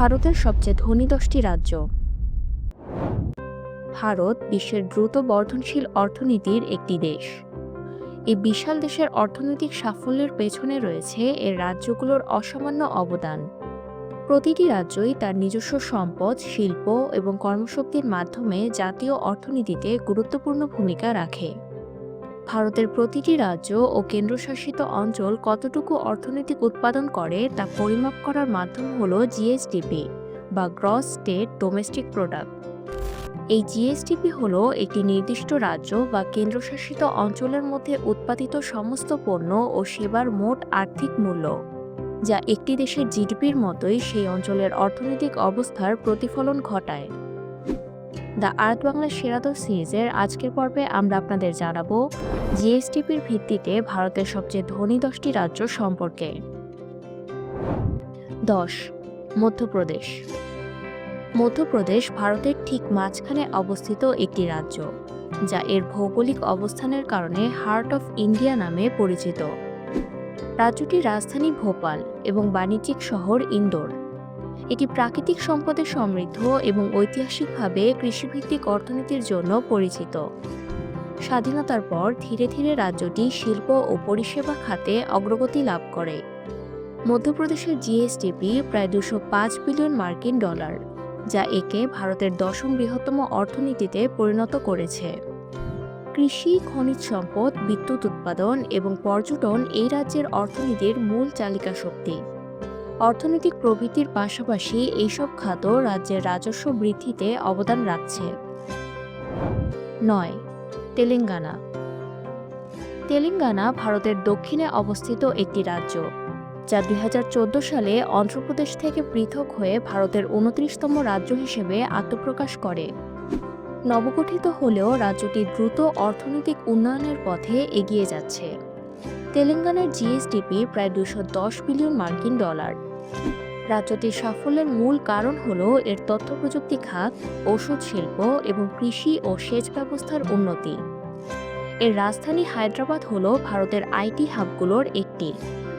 ভারতের সবচেয়ে ধনী দশটি রাজ্য। ভারত বিশ্বের দ্রুত বর্ধনশীল অর্থনীতির একটি দেশ। এই বিশাল দেশের অর্থনৈতিক সাফল্যের পেছনে রয়েছে এর রাজ্যগুলোর অসামান্য অবদান। প্রতিটি রাজ্যই তার নিজস্ব সম্পদ, শিল্প এবং কর্মশক্তির মাধ্যমে জাতীয় অর্থনীতিতে গুরুত্বপূর্ণ ভূমিকা রাখে। ভারতের প্রতিটি রাজ্য ও কেন্দ্রশাসিত অঞ্চল কতটুকু অর্থনৈতিক উৎপাদন করে তা পরিমাপ করার মাধ্যম হল জিএসডিপি বা গ্রস স্টেট ডোমেস্টিক প্রোডাক্ট এই জিএসডিপি হল একটি নির্দিষ্ট রাজ্য বা কেন্দ্রশাসিত অঞ্চলের মধ্যে উৎপাদিত সমস্ত পণ্য ও সেবার মোট আর্থিক মূল্য, যা একটি দেশের জিডিপির মতোই সেই অঞ্চলের অর্থনৈতিক অবস্থার প্রতিফলন ঘটায়। দ্য আর্থ বাংলা সেরাদর সিরিজের আজকের পর্বে আমরা আপনাদের জানাব জিএসটিপির ভিত্তিতে ভারতের সবচেয়ে ধনী দশটি রাজ্য সম্পর্কে। দশ, মধ্যপ্রদেশ। মধ্যপ্রদেশ ভারতের ঠিক মাঝখানে অবস্থিত একটি রাজ্য, যা এর ভৌগোলিক অবস্থানের কারণে হার্ট অফ ইন্ডিয়া নামে পরিচিত। রাজ্যটির রাজধানী ভোপাল এবং বাণিজ্যিক শহর ইন্দোর। এটি প্রাকৃতিক সম্পদে সমৃদ্ধ এবং ঐতিহাসিকভাবে কৃষিভিত্তিক অর্থনীতির জন্য পরিচিত। স্বাধীনতার পর ধীরে ধীরে রাজ্যটি শিল্প ও পরিষেবা খাতে অগ্রগতি লাভ করে। মধ্যপ্রদেশের জিএসডিপি প্রায় দুশো পাঁচ বিলিয়ন মার্কিন ডলার, যা একে ভারতের দশম বৃহত্তম অর্থনীতিতে পরিণত করেছে। কৃষি, খনিজ সম্পদ, বিদ্যুৎ উৎপাদন এবং পর্যটন এই রাজ্যের অর্থনীতির মূল চালিকা শক্তি অর্থনৈতিক প্রবৃদ্ধির পাশাপাশি এইসব খাত রাজ্যের রাজস্ব বৃদ্ধিতে অবদান রাখছে। নয়, তেলেঙ্গানা। তেলেঙ্গানা ভারতের দক্ষিণে অবস্থিত একটি রাজ্য, যা দুই হাজার চোদ্দ সালে অন্ধ্রপ্রদেশ থেকে পৃথক হয়ে ভারতের উনত্রিশতম রাজ্য হিসেবে আত্মপ্রকাশ করে। নবগঠিত হলেও রাজ্যটি দ্রুত অর্থনৈতিক উন্নয়নের পথে এগিয়ে যাচ্ছে। তেলেঙ্গানার জিএসডিপি প্রায় দশ বিলিয়ন মার্কিন ডলার। রাজ্যটির সাফল্যের মূল কারণ হল এর তথ্য প্রযুক্তি খাত, ওষুধ শিল্প এবং কৃষি ও সেচ ব্যবস্থার উন্নতি। এর রাজধানী হায়দ্রাবাদ হল ভারতের আইটি হাবগুলোর একটি,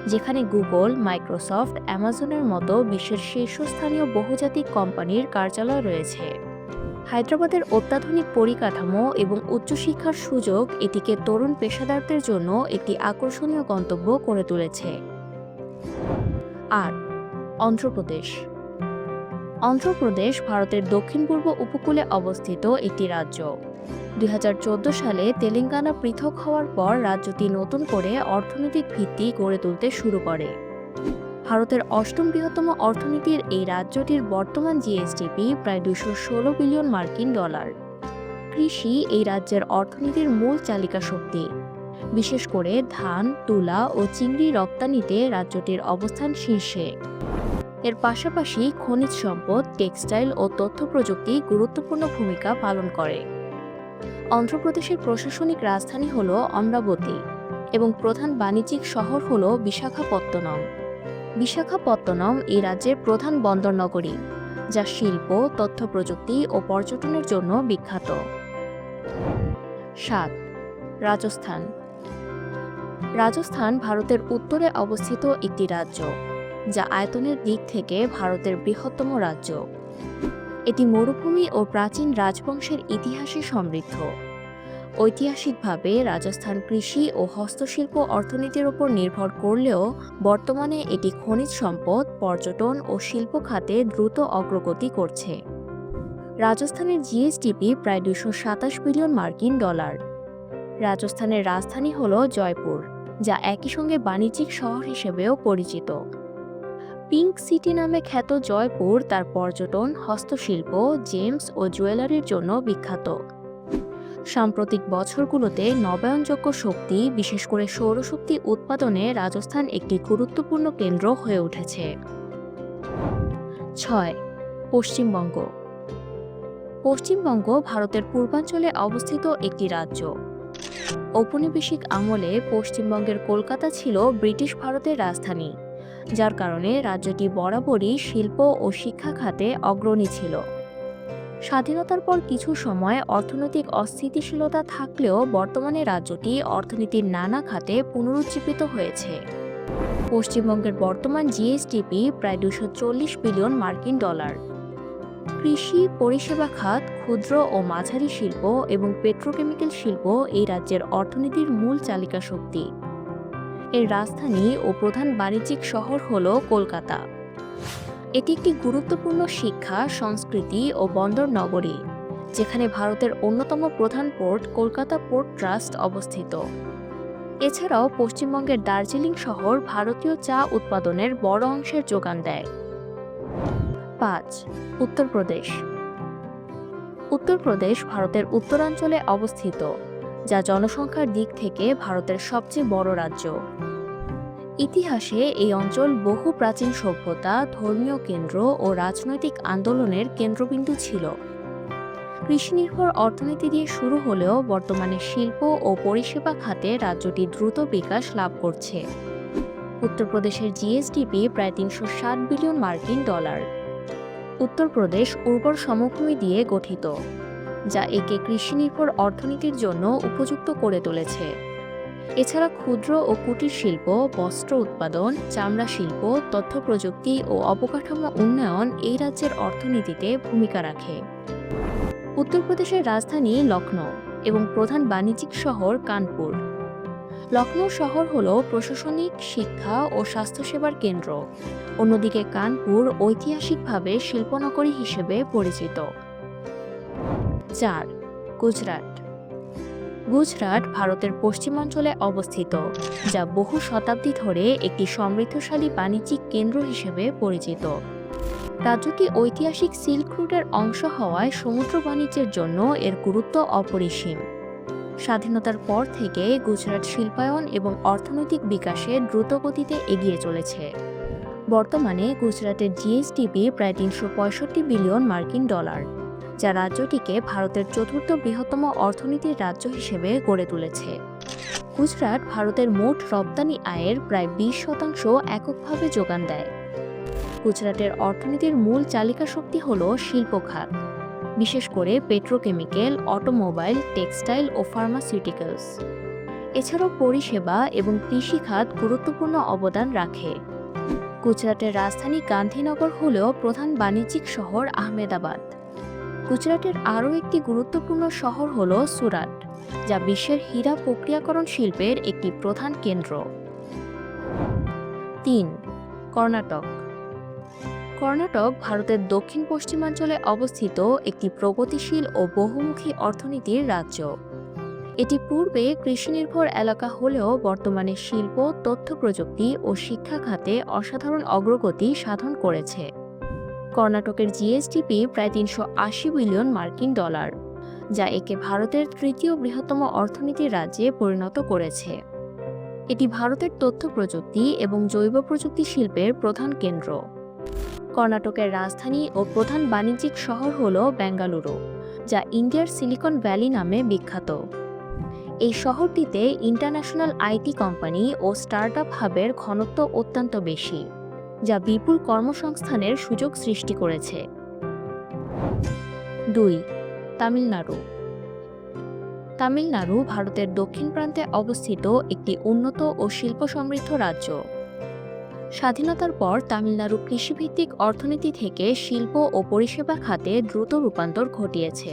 যেখানে গুগল, মাইক্রোসফট, অ্যামাজনের মতো বিশ্বের শীর্ষস্থানীয় বহুজাতিক কোম্পানির কার্যালয় রয়েছে। হায়দ্রাবাদের অত্যাধুনিক পরিকাঠামো এবং উচ্চশিক্ষার সুযোগ এটিকে তরুণ পেশাদারদের জন্য একটি আকর্ষণীয় গন্তব্য করে তুলেছে। আট অন্ধ্রপ্রদেশ। অন্ধ্রপ্রদেশ ভারতের দক্ষিণ পূর্ব উপকূলে অবস্থিত একটি রাজ্য। দুই হাজার চোদ্দ সালে তেলেঙ্গানা পৃথক হওয়ার পর রাজ্যটি নতুন করে অর্থনৈতিক ভিত্তি গড়ে তুলতে শুরু করে। ভারতের অষ্টম বৃহত্তম অর্থনীতির এই রাজ্যটির বর্তমান জিএসডিপি প্রায় দুশো ষোলো বিলিয়ন মার্কিন ডলার। কৃষি এই রাজ্যের অর্থনীতির মূল চালিকা শক্তি। বিশেষ করে ধান, তুলা ও চিংড়ি রপ্তানিতে রাজ্যটির অবস্থান শীর্ষে। এর পাশাপাশি খনিজ সম্পদ, টেক্সটাইল ও তথ্য প্রযুক্তি গুরুত্বপূর্ণ ভূমিকা পালন করে। অন্ধ্রপ্রদেশের প্রশাসনিক রাজধানী হল অমরাবতী এবং প্রধান বাণিজ্যিক শহর হল বিশাখাপত্তনম। বিশাখাপত্তনম এই রাজ্যের প্রধান বন্দর নগরী, যা শিল্প, তথ্য প্রযুক্তি ও পর্যটনের জন্য বিখ্যাত। সাত, রাজস্থান। রাজস্থান ভারতের উত্তরে অবস্থিত একটি রাজ্য। যা আয়তনের দিক থেকে ভারতের বৃহত্তম রাজ্য। এটি মরুভূমি ও প্রাচীন রাজবংশের ইতিহাসে সমৃদ্ধ। ঐতিহাসিকভাবে রাজস্থান কৃষি ও হস্তশিল্প অর্থনীতির উপর নির্ভর করলেও বর্তমানে এটি খনিজ সম্পদ, পর্যটন ও শিল্প খাতে দ্রুত অগ্রগতি করছে। রাজস্থানের জিএসডিপি প্রায় দুশো সাতাশ বিলিয়ন মার্কিন ডলার। রাজস্থানের রাজধানী হল জয়পুর, যা একই সঙ্গে বাণিজ্যিক শহর হিসেবেও পরিচিত। পিঙ্ক সিটি নামে খ্যাত জয়পুর তার পর্যটন, হস্তশিল্প, জেমস ও জুয়েলারির জন্য বিখ্যাত। সাম্প্রতিক বছরগুলোতে নবায়নযোগ্য শক্তি, বিশেষ করে সৌরশক্তি উৎপাদনে রাজস্থান একটি গুরুত্বপূর্ণ কেন্দ্র হয়ে উঠেছে। ছয়, পশ্চিমবঙ্গ। পশ্চিমবঙ্গ ভারতের পূর্বাঞ্চলে অবস্থিত একটি রাজ্য। ঔপনিবেশিক আমলে পশ্চিমবঙ্গের কলকাতা ছিল ব্রিটিশ ভারতের রাজধানী। যার কারণে রাজ্যটি বরাবরই শিল্প ও শিক্ষা খাতে অগ্রণী ছিল। স্বাধীনতার পর কিছু সময় অর্থনৈতিক অস্থিতিশীলতা থাকলেও বর্তমানে রাজ্যটি অর্থনীতির নানা খাতে পুনরুজ্জীবিত হয়েছে। পশ্চিমবঙ্গের বর্তমান জিএসডিপি প্রায় দুশো বিলিয়ন মার্কিন ডলার। কৃষি, পরিষেবা খাত, ক্ষুদ্র ও মাঝারি শিল্প এবং পেট্রোকেমিক্যাল শিল্প এই রাজ্যের অর্থনীতির মূল চালিকা শক্তি। এর রাজধানী ও প্রধান বাণিজ্যিক শহর হল কলকাতা। এটি একটি গুরুত্বপূর্ণ শিক্ষা, সংস্কৃতি ও বন্দর নগরী, যেখানে ভারতের অন্যতম প্রধান পোর্ট কলকাতা পোর্ট ট্রাস্ট অবস্থিত। এছাড়াও পশ্চিমবঙ্গের দার্জিলিং শহর ভারতীয় চা উৎপাদনের বড় অংশের যোগান দেয়। পাঁচ, উত্তরপ্রদেশ। উত্তরপ্রদেশ ভারতের উত্তরাঞ্চলে অবস্থিত। যা জনসংখ্যার দিক থেকে ভারতের সবচেয়ে বড় রাজ্য। ইতিহাসে এই অঞ্চল বহু প্রাচীন সভ্যতা, ধর্মীয় কেন্দ্র ও রাজনৈতিক আন্দোলনের কেন্দ্রবিন্দু ছিল। কৃষিনির্ভর অর্থনীতি দিয়ে শুরু হলেও বর্তমানে শিল্প ও পরিষেবা খাতে রাজ্যটি দ্রুত বিকাশ লাভ করছে। উত্তরপ্রদেশের জিএসডিপি প্রায় তিনশো ষাট বিলিয়ন মার্কিন ডলার। উত্তরপ্রদেশ উর্বর সমভূমি দিয়ে গঠিত। যা একে কৃষিনির্ভর অর্থনীতির জন্য উপযুক্ত করে তুলেছে। এছাড়া ক্ষুদ্র ও কুটির শিল্প, বস্ত্র উৎপাদন, চামড়া শিল্প, তথ্য প্রযুক্তি ও অবকাঠামো উন্নয়ন এই রাজ্যের অর্থনীতিতে ভূমিকা রাখে। উত্তরপ্রদেশের রাজধানী লখনৌ এবং প্রধান বাণিজ্যিক শহর কানপুর। লখনৌ শহর হল প্রশাসনিক, শিক্ষা ও স্বাস্থ্যসেবার কেন্দ্র। অন্যদিকে কানপুর ঐতিহাসিকভাবে শিল্পনগরী হিসেবে পরিচিত। চার, গুজরাট। গুজরাট ভারতের পশ্চিমাঞ্চলে অবস্থিত, যা বহু শতাব্দী ধরে একটি সমৃদ্ধশালী বাণিজ্যিক কেন্দ্র হিসেবে পরিচিত। রাজ্যটি ঐতিহাসিক সিল্ক রুটের অংশ হওয়ায় সমুদ্র বাণিজ্যের জন্য এর গুরুত্ব অপরিসীম। স্বাধীনতার পর থেকে গুজরাট শিল্পায়ন এবং অর্থনৈতিক বিকাশে দ্রুতগতিতে এগিয়ে চলেছে। বর্তমানে গুজরাটের জিএসডিপি প্রায় তিনশো পঁয়ষট্টি বিলিয়ন মার্কিন ডলার। যা রাজ্যটিকে ভারতের চতুর্থ বৃহত্তম অর্থনীতির রাজ্য হিসেবে গড়ে তুলেছে। গুজরাট ভারতের মোট রপ্তানি আয়ের প্রায় বিশ শতাংশ এককভাবে যোগান দেয়। গুজরাটের অর্থনীতির মূল চালিকা শক্তি হল শিল্প খাত, বিশেষ করে পেট্রোকেমিক্যাল, অটোমোবাইল, টেক্সটাইল ও ফার্মাসিউটিক্যালস। এছাড়াও পরিষেবা এবং কৃষি খাত গুরুত্বপূর্ণ অবদান রাখে। গুজরাটের রাজধানী গান্ধীনগর হলেও প্রধান বাণিজ্যিক শহর আহমেদাবাদ। গুজরাটের আরও একটি গুরুত্বপূর্ণ শহর হল সুরাট, যা বিশ্বের হীরা প্রক্রিয়াকরণ শিল্পের একটি প্রধান কেন্দ্র। তিন, কর্ণাটক। কর্ণাটক ভারতের দক্ষিণ পশ্চিমাঞ্চলে অবস্থিত একটি প্রগতিশীল ও বহুমুখী অর্থনীতির রাজ্য। এটি পূর্বে কৃষিনির্ভর এলাকা হলেও বর্তমানে শিল্প তথ্য প্রযুক্তি ও শিক্ষা খাতে অসাধারণ অগ্রগতি সাধন করেছে। কর্ণাটকের জিএসডিপি প্রায় তিনশো আশি বিলিয়ন মার্কিন ডলার, যা একে ভারতের তৃতীয় বৃহত্তম অর্থনীতির রাজ্যে পরিণত করেছে। এটি ভারতের তথ্য প্রযুক্তি এবং জৈব প্রযুক্তি শিল্পের প্রধান কেন্দ্র। কর্ণাটকের রাজধানী ও প্রধান বাণিজ্যিক শহর হল বেঙ্গালুরু, যা ইন্ডিয়ার সিলিকন ভ্যালি নামে বিখ্যাত। এই শহরটিতে ইন্টারন্যাশনাল আইটি কোম্পানি ও স্টার্টআপ হাবের ঘনত্ব অত্যন্ত বেশি। যা বিপুল কর্মসংস্থানের সুযোগ সৃষ্টি করেছে। দুই, তামিলনাড়ু। তামিলনাড়ু ভারতের দক্ষিণ প্রান্তে অবস্থিত একটি উন্নত ও শিল্প সমৃদ্ধ রাজ্য। স্বাধীনতার পর তামিলনাড়ু কৃষিভিত্তিক অর্থনীতি থেকে শিল্প ও পরিষেবা খাতে দ্রুত রূপান্তর ঘটিয়েছে।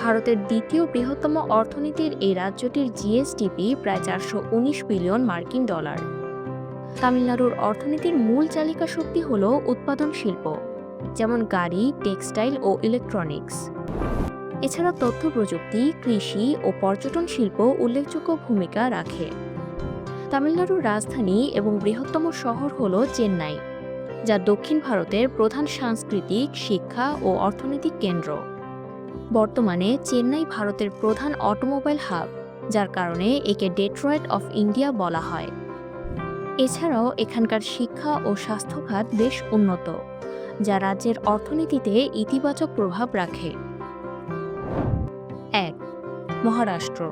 ভারতের দ্বিতীয় বৃহত্তম অর্থনীতির এই রাজ্যটির জিএসডিপি প্রায় চারশো উনিশ বিলিয়ন মার্কিন ডলার। তামিলনাড়ুর অর্থনীতির মূল চালিকা শক্তি হল উৎপাদন শিল্প, যেমন গাড়ি, টেক্সটাইল ও ইলেকট্রনিক্স। এছাড়া তথ্য প্রযুক্তি, কৃষি ও পর্যটন শিল্প উল্লেখযোগ্য ভূমিকা রাখে। তামিলনাড়ুর রাজধানী এবং বৃহত্তম শহর হল চেন্নাই, যা দক্ষিণ ভারতের প্রধান সাংস্কৃতিক, শিক্ষা ও অর্থনৈতিক কেন্দ্র। বর্তমানে চেন্নাই ভারতের প্রধান অটোমোবাইল হাব, যার কারণে একে ডেট্রয়েট অফ ইন্ডিয়া বলা হয়। এছাড়াও এখানকার শিক্ষা ও স্বাস্থ্য খাত বেশ উন্নত, যা রাজ্যের অর্থনীতিতে ইতিবাচক প্রভাব রাখে। এক, মহারাষ্ট্র।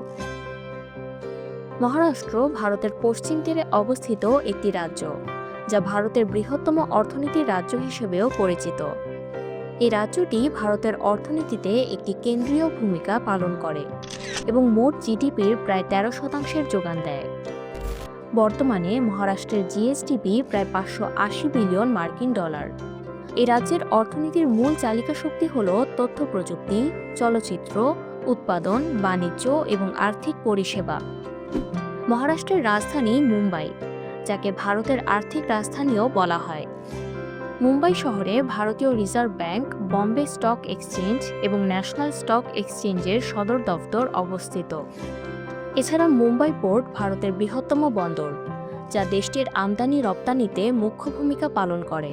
মহারাষ্ট্র ভারতের পশ্চিম তীরে অবস্থিত একটি রাজ্য, যা ভারতের বৃহত্তম অর্থনীতির রাজ্য হিসেবেও পরিচিত। এই রাজ্যটি ভারতের অর্থনীতিতে একটি কেন্দ্রীয় ভূমিকা পালন করে এবং মোট জিডিপির প্রায় তেরো শতাংশের যোগান দেয়। বর্তমানে মহারাষ্ট্রের জিএসডিপি প্রায় পাঁচশো আশি বিলিয়ন মার্কিন ডলার। এ রাজ্যের অর্থনীতির মূল চালিকা শক্তি হল তথ্য প্রযুক্তি, চলচ্চিত্র, উৎপাদন, বাণিজ্য এবং আর্থিক পরিষেবা। মহারাষ্ট্রের রাজধানী মুম্বাই, যাকে ভারতের আর্থিক রাজধানীও বলা হয়। মুম্বাই শহরে ভারতীয় reserve bank, Bombay stock exchange এবং ন্যাশনাল স্টক এক্সচেঞ্জের সদর দফতর অবস্থিত। এছাড়া মুম্বাই পোর্ট ভারতের বৃহত্তম বন্দর যা দেশটির আমদানি রপ্তানিতে মুখ্য ভূমিকা পালন করে।